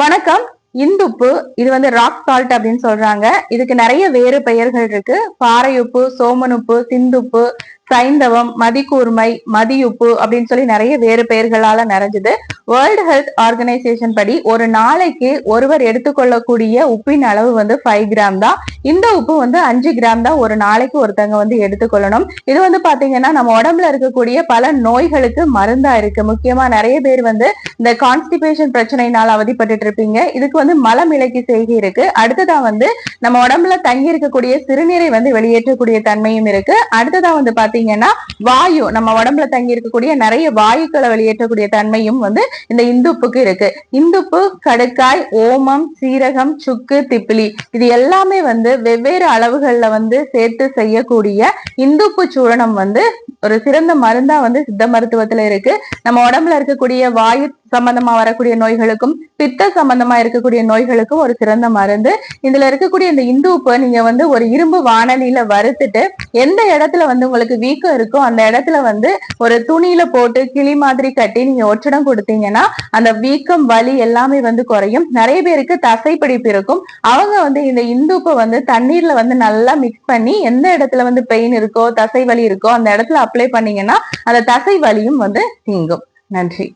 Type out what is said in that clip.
வணக்கம். இந்துப்பு இது வந்து ராக் சால்ட் அப்படின்னு சொல்றாங்க. இதுக்கு நிறைய வேறு பெயர்கள் இருக்கு. பாறை உப்பு சோமனுப்பு சிந்துப்பு சைந்தவம் மதிக்கூர்மை மதியுப்பு அப்படின்னு சொல்லி நிறைய வேறு பெயர்களால நிறைஞ்சது. வேர்ல்டு ஹெல்த் ஆர்கனைசேஷன் படி ஒரு நாளைக்கு ஒருவர் எடுத்துக்கொள்ளக்கூடிய உப்பின் அளவு வந்து ஃபைவ் கிராம் தான். இந்த உப்பு வந்து அஞ்சு கிராம் தான் ஒரு நாளைக்கு ஒருத்தங்க வந்து எடுத்துக்கொள்ளணும். இது வந்து பாத்தீங்கன்னா நம்ம உடம்புல இருக்கக்கூடிய பல நோய்களுக்கு மருந்தா இருக்கு. முக்கியமா நிறைய பேர் வந்து இந்த கான்ஸ்டிபேஷன் பிரச்சனைனால அவதிப்பட்டு இருப்பீங்க. இதுக்கு வந்து மலமிளக்கி செய்கை இருக்கு. அடுத்ததா வந்து நம்ம உடம்புல தங்கி இருக்கக்கூடிய சிறுநீரை வந்து வெளியேற்றக்கூடிய தன்மையும் இருக்கு. அடுத்ததா வந்து பாத்தீங்கன்னா வாயு நம்ம உடம்புல தங்கி இருக்கக்கூடிய நிறைய வாயுக்களை வெளியேற்றக்கூடிய தன்மையும் வந்து இந்த இந்துப்புக்கு இருக்கு. இந்துப்பு கடுக்காய் ஓமம் சீரகம் சுக்கு திப்பிலி இது எல்லாமே வந்து வெவ்வேறு அளவுகள்ல வந்து சேர்த்து செய்யக்கூடிய இந்துப்பு சூரணம் வந்து ஒரு சிறந்த மருந்தா வந்து சித்த மருத்துவத்துல இருக்கு. நம்ம உடம்புல இருக்கக்கூடிய வாயு சம்பந்தமா வரக்கூடிய நோய்களுக்கும் பித்த சம்பந்தமா இருக்கக்கூடிய நோய்களுக்கும் ஒரு சிறந்த மருந்து. இதுல இருக்கக்கூடிய இந்த இந்து உப்பை நீங்க வந்து ஒரு இரும்பு வானலியில வறுத்துட்டு எந்த இடத்துல வந்து உங்களுக்கு வீக்கம் இருக்கோ அந்த இடத்துல வந்து ஒரு துணியில போட்டு கிளி மாதிரி கட்டி நீங்க ஒற்றடம் கொடுத்தீங்கன்னா அந்த வீக்கம் வலி எல்லாமே வந்து குறையும். நிறைய பேருக்கு தசை பிடிப்பு இருக்கும். அவங்க வந்து இந்த இந்துப்பை வந்து தண்ணீர்ல வந்து நல்லா மிக்ஸ் பண்ணி எந்த இடத்துல வந்து பெயின் இருக்கோ தசை வலி இருக்கோ அந்த இடத்துல அப்ளை பண்ணீங்கன்னா அந்த தசை வலியும் வந்து நீங்கும். நன்றி.